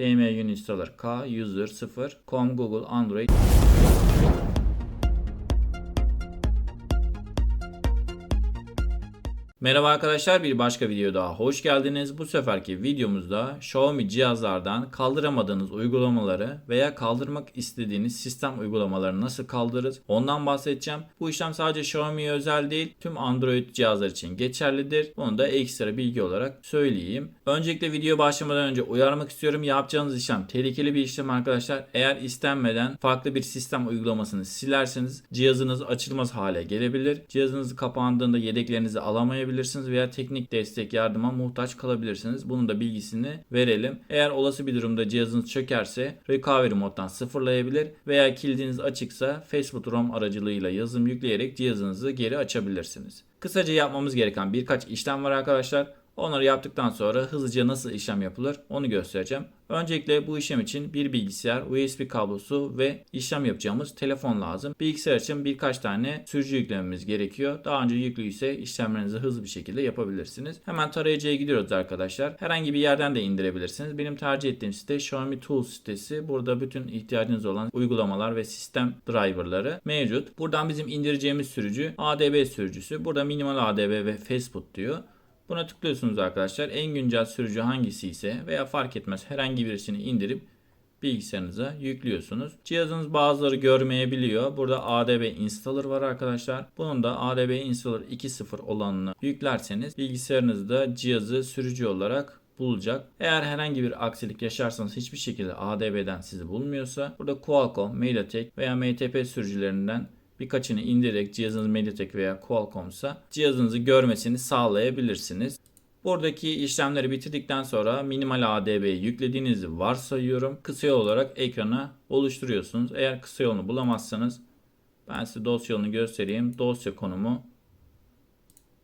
PM Uninstaller K User 0 Com Google Android Merhaba arkadaşlar bir başka video daha hoş geldiniz. Bu seferki videomuzda Xiaomi cihazlardan kaldıramadığınız uygulamaları veya kaldırmak istediğiniz sistem uygulamalarını nasıl kaldırırız ondan bahsedeceğim. Bu işlem sadece Xiaomi'ye özel değil tüm Android cihazlar için geçerlidir. Bunu da ekstra bilgi olarak söyleyeyim. Öncelikle video başlamadan önce uyarmak istiyorum. Yapacağınız işlem tehlikeli bir işlem arkadaşlar. Eğer istenmeden farklı bir sistem uygulamasını silerseniz cihazınız açılmaz hale gelebilir. Cihazınız kapandığında yedeklerinizi alamayabilirsiniz veya teknik destek yardıma muhtaç kalabilirsiniz. Bunun da bilgisini verelim. Eğer olası bir durumda cihazınız çökerse recovery moddan sıfırlayabilir veya kilidiniz açıksa Facebook ROM aracılığıyla yazılım yükleyerek cihazınızı geri açabilirsiniz. Kısaca yapmamız gereken birkaç işlem var arkadaşlar. Onları yaptıktan sonra hızlıca nasıl işlem yapılır onu göstereceğim. Öncelikle bu işlem için bir bilgisayar, USB kablosu ve işlem yapacağımız telefon lazım. Bilgisayar için birkaç tane sürücü yüklememiz gerekiyor. Daha önce yüklüyse işlemlerinizi hızlı bir şekilde yapabilirsiniz. Hemen tarayıcıya gidiyoruz arkadaşlar. Herhangi bir yerden de indirebilirsiniz. Benim tercih ettiğim site Xiaomi Tools sitesi. Burada bütün ihtiyacınız olan uygulamalar ve sistem driverları mevcut. Buradan bizim indireceğimiz sürücü ADB sürücüsü. Burada minimal ADB ve Facebook diyor. Buna tıklıyorsunuz arkadaşlar. En güncel sürücü hangisi ise veya fark etmez herhangi birisini indirip bilgisayarınıza yüklüyorsunuz. Cihazınız bazıları görmeyebiliyor. Burada ADB installer var arkadaşlar. Bunun da ADB installer 2.0 olanını yüklerseniz bilgisayarınızda cihazı sürücü olarak bulacak. Eğer herhangi bir aksilik yaşarsanız hiçbir şekilde ADB'den sizi bulmuyorsa burada Qualcomm, MediaTek veya MTP sürücülerinden birkaçını indirerek cihazınız MediaTek veya Qualcomm'sa cihazınızı görmesini sağlayabilirsiniz. Buradaki işlemleri bitirdikten sonra minimal ADB'yi yüklediğinizi varsayıyorum. Kısa yol olarak ekrana oluşturuyorsunuz. Eğer kısa yolunu bulamazsanız ben size dosya yolunu göstereyim. Dosya konumu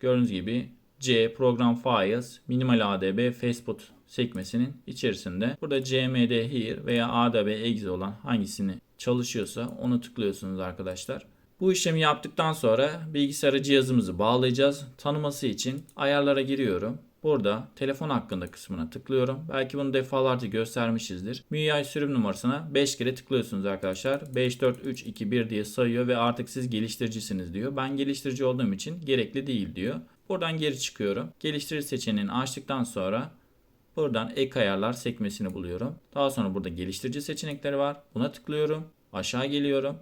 gördüğünüz gibi C Program Files Minimal ADB Facebook sekmesinin içerisinde. Burada CMD Here veya ADB Exe olan hangisini çalışıyorsa onu tıklıyorsunuz arkadaşlar. Bu işlemi yaptıktan sonra bilgisayara cihazımızı bağlayacağız. Tanıması için ayarlara giriyorum. Burada telefon hakkında kısmına tıklıyorum. Belki bunu defalarca göstermişizdir. MIUI sürüm numarasına 5 kere tıklıyorsunuz arkadaşlar. 5, 4, 3, 2, 1 diye sayıyor ve artık siz geliştiricisiniz diyor. Ben geliştirici olduğum için gerekli değil diyor. Buradan geri çıkıyorum. Geliştirici seçeneğini açtıktan sonra buradan ek ayarlar sekmesini buluyorum. Daha sonra burada geliştirici seçenekleri var. Buna tıklıyorum. Aşağı geliyorum.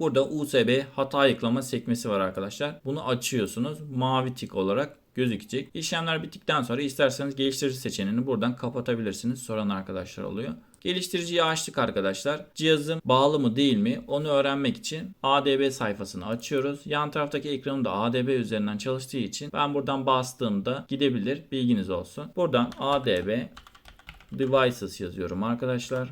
Burada USB hata ayıklama sekmesi var arkadaşlar. Bunu açıyorsunuz. Mavi tik olarak gözükecek. İşlemler bittikten sonra isterseniz geliştirici seçeneğini buradan kapatabilirsiniz. Soran arkadaşlar oluyor. Geliştiriciyi açtık arkadaşlar. Cihazım bağlı mı değil mi onu öğrenmek için ADB sayfasını açıyoruz. Yan taraftaki ekranım da ADB üzerinden çalıştığı için ben buradan bastığımda gidebilir. Bilginiz olsun. Buradan ADB devices yazıyorum arkadaşlar.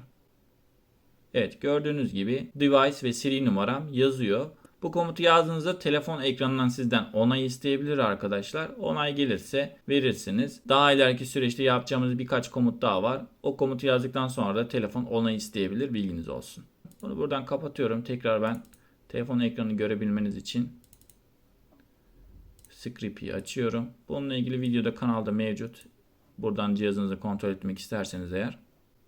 Evet gördüğünüz gibi device ve seri numaram yazıyor. Bu komutu yazdığınızda telefon ekranından sizden onay isteyebilir arkadaşlar. Onay gelirse verirsiniz. Daha ileriki süreçte yapacağımız birkaç komut daha var. O komutu yazdıktan sonra da telefon onay isteyebilir bilginiz olsun. Bunu buradan kapatıyorum. Tekrar ben telefon ekranını görebilmeniz için Script'i açıyorum. Bununla ilgili videoda kanalda mevcut. Buradan cihazınızı kontrol etmek isterseniz eğer.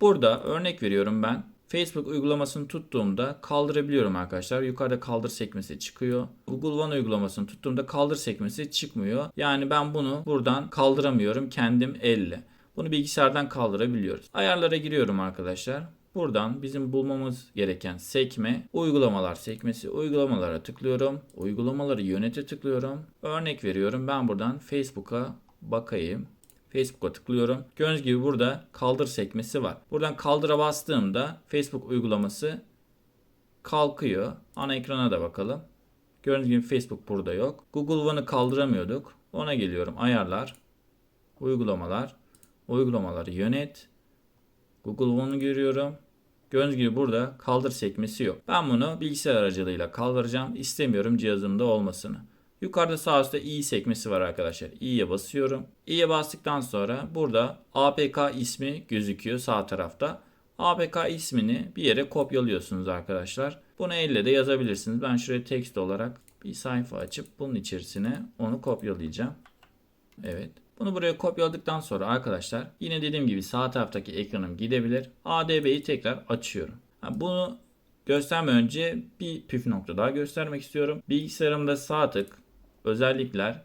Burada örnek veriyorum ben. Facebook uygulamasını tuttuğumda kaldırabiliyorum arkadaşlar. Yukarıda kaldır sekmesi çıkıyor. Google One uygulamasını tuttuğumda kaldır sekmesi çıkmıyor. Yani ben bunu buradan kaldıramıyorum kendim elle. Bunu bilgisayardan kaldırabiliyoruz. Ayarlara giriyorum arkadaşlar. Buradan bizim bulmamız gereken sekme uygulamalar sekmesi. Uygulamalara tıklıyorum. Uygulamaları yönete tıklıyorum. Örnek veriyorum. Ben buradan Facebook'a bakayım. Facebook'a tıklıyorum. Gördüğünüz gibi burada kaldır sekmesi var. Buradan kaldıra bastığımda Facebook uygulaması kalkıyor. Ana ekrana da bakalım. Gördüğünüz gibi Facebook burada yok. Google One'ı kaldıramıyorduk. Ona geliyorum. Ayarlar. Uygulamalar. Uygulamaları yönet. Google One'u görüyorum. Gördüğünüz gibi burada kaldır sekmesi yok. Ben bunu bilgisayar aracılığıyla kaldıracağım. İstemiyorum cihazımda olmasını. Yukarıda sağ üstte i sekmesi var arkadaşlar. i'ye basıyorum. i'ye bastıktan sonra burada APK ismi gözüküyor sağ tarafta. APK ismini bir yere kopyalıyorsunuz arkadaşlar. Bunu elle de yazabilirsiniz. Ben şuraya text olarak bir sayfa açıp bunun içerisine onu kopyalayacağım. Evet. Bunu buraya kopyaladıktan sonra arkadaşlar yine dediğim gibi sağ taraftaki ekranım gidebilir. ADB'yi tekrar açıyorum. Bunu gösterme önce bir püf nokta daha göstermek istiyorum. Bilgisayarımda sağ tık özellikler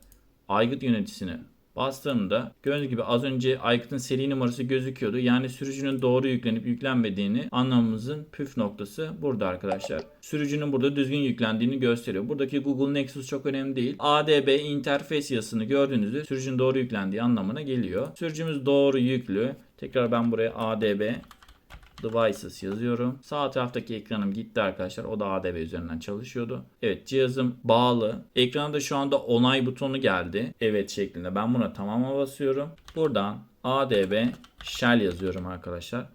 aygıt yöneticisini bastığımda gördüğünüz gibi az önce aygıtın seri numarası gözüküyordu. Yani sürücünün doğru yüklenip yüklenmediğini anlamamızın püf noktası burada arkadaşlar. Sürücünün burada düzgün yüklendiğini gösteriyor. Buradaki Google Nexus çok önemli değil. ADB interface yazısını gördüğünüzde sürücünün doğru yüklendiği anlamına geliyor. Sürücümüz doğru yüklü. Tekrar ben buraya ADB devices yazıyorum. Sağ taraftaki ekranım gitti arkadaşlar. O da ADB üzerinden çalışıyordu. Evet cihazım bağlı. Ekranda şu anda onay butonu geldi. Evet şeklinde. Ben buna tamama basıyorum. Buradan ADB shell yazıyorum arkadaşlar.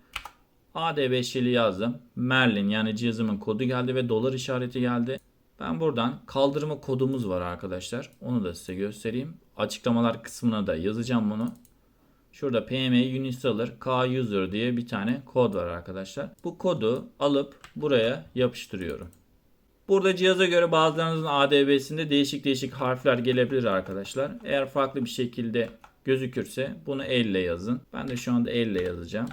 ADB shell'i yazdım. Merlin yani cihazımın kodu geldi ve dolar işareti geldi. Ben buradan kaldırma kodumuz var arkadaşlar. Onu da size göstereyim. Açıklamalar kısmına da yazacağım bunu. Şurada PM Unistaller K User diye bir tane kod var arkadaşlar. Bu kodu alıp buraya yapıştırıyorum. Burada cihaza göre bazılarınızın ADB'sinde değişik değişik harfler gelebilir arkadaşlar. Eğer farklı bir şekilde gözükürse bunu elle yazın. Ben de şu anda elle yazacağım.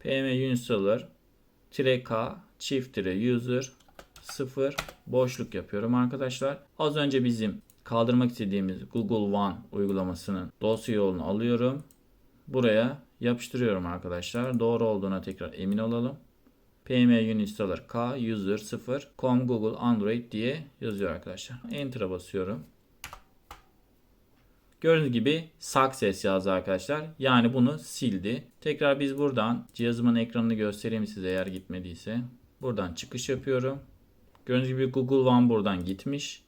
PM Unistaller K çift tire user 0 boşluk yapıyorum arkadaşlar. Az önce bizim kaldırmak istediğimiz Google One uygulamasının dosya yolunu alıyorum. Buraya yapıştırıyorum arkadaşlar. Doğru olduğuna tekrar emin olalım. PM Uninstaller K user 0 com Google Android diye yazıyor arkadaşlar. Enter'a basıyorum. Gördüğünüz gibi success yazdı arkadaşlar. Yani bunu sildi. Tekrar biz buradan cihazımın ekranını göstereyim size eğer gitmediyse. Buradan çıkış yapıyorum. Gördüğünüz gibi Google One buradan gitmiş.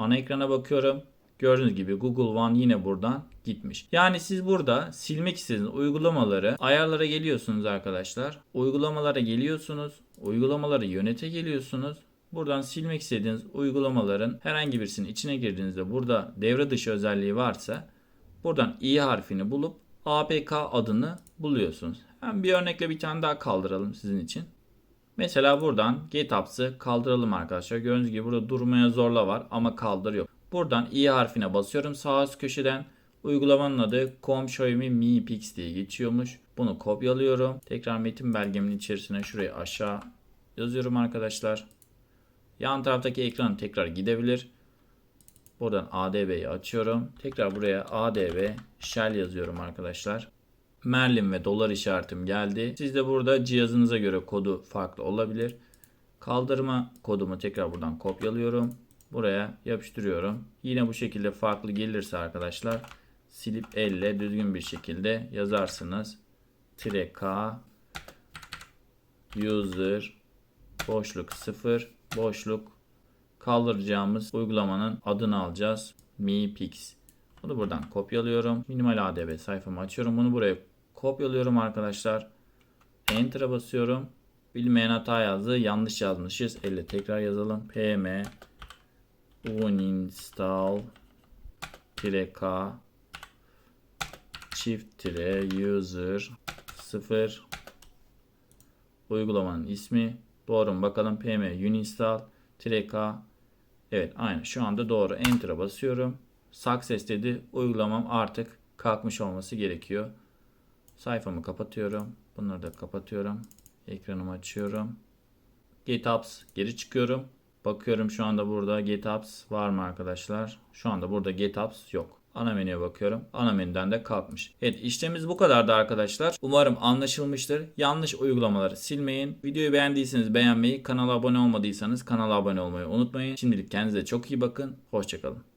Ana ekrana bakıyorum. Gördüğünüz gibi Google One yine buradan gitmiş. Yani siz burada silmek istediğiniz uygulamaları ayarlara geliyorsunuz arkadaşlar. Uygulamalara geliyorsunuz. Uygulamaları yönete geliyorsunuz. Buradan silmek istediğiniz uygulamaların herhangi birisinin içine girdiğinizde burada devre dışı özelliği varsa buradan i harfini bulup APK adını buluyorsunuz. Hem bir örnekle bir tane daha kaldıralım sizin için. Mesela buradan GitHubs'ı kaldıralım arkadaşlar. Gördüğünüz gibi burada durmaya zorla var ama kaldır yok. Buradan i harfine basıyorum sağ üst köşeden. Uygulamanın adı Com Xiaomi Mi Pix diye geçiyormuş. Bunu kopyalıyorum. Tekrar metin belgemin içerisine şurayı aşağı yazıyorum arkadaşlar. Yan taraftaki ekran tekrar gidebilir. Buradan ADB'yi açıyorum. Tekrar buraya ADB shell yazıyorum arkadaşlar. Merlin ve dolar işaretim geldi. Siz de burada cihazınıza göre kodu farklı olabilir. Kaldırma kodumu tekrar buradan kopyalıyorum. Buraya yapıştırıyorum. Yine bu şekilde farklı gelirse arkadaşlar silip elle düzgün bir şekilde yazarsınız. Tire K user boşluk 0 boşluk kaldıracağımız uygulamanın adını alacağız. Mi Pix. Bunu buradan kopyalıyorum. Minimal ADB sayfamı açıyorum. Bunu buraya kopyalıyorum arkadaşlar. Enter'a basıyorum. Bilmeyen hata yazdı. Yanlış yazmışız. Elle tekrar yazalım. pm uninstall k çift tire user 0 uygulamanın ismi doğru mu bakalım pm uninstall k evet aynı şu anda doğru enter'a basıyorum success dedi uygulamam artık kalkmış olması gerekiyor sayfamı kapatıyorum bunları da kapatıyorum ekranımı açıyorum GitHubs geri çıkıyorum Bakıyorum şu anda burada GitHubs var mı arkadaşlar? Şu anda burada GitHubs yok. Ana menüye bakıyorum. Ana menüden de kalkmış. Evet işlemimiz bu kadardı arkadaşlar. Umarım anlaşılmıştır. Yanlış uygulamaları silmeyin. Videoyu beğendiyseniz beğenmeyi, kanala abone olmadıysanız kanala abone olmayı unutmayın. Şimdilik kendinize çok iyi bakın. Hoşçakalın.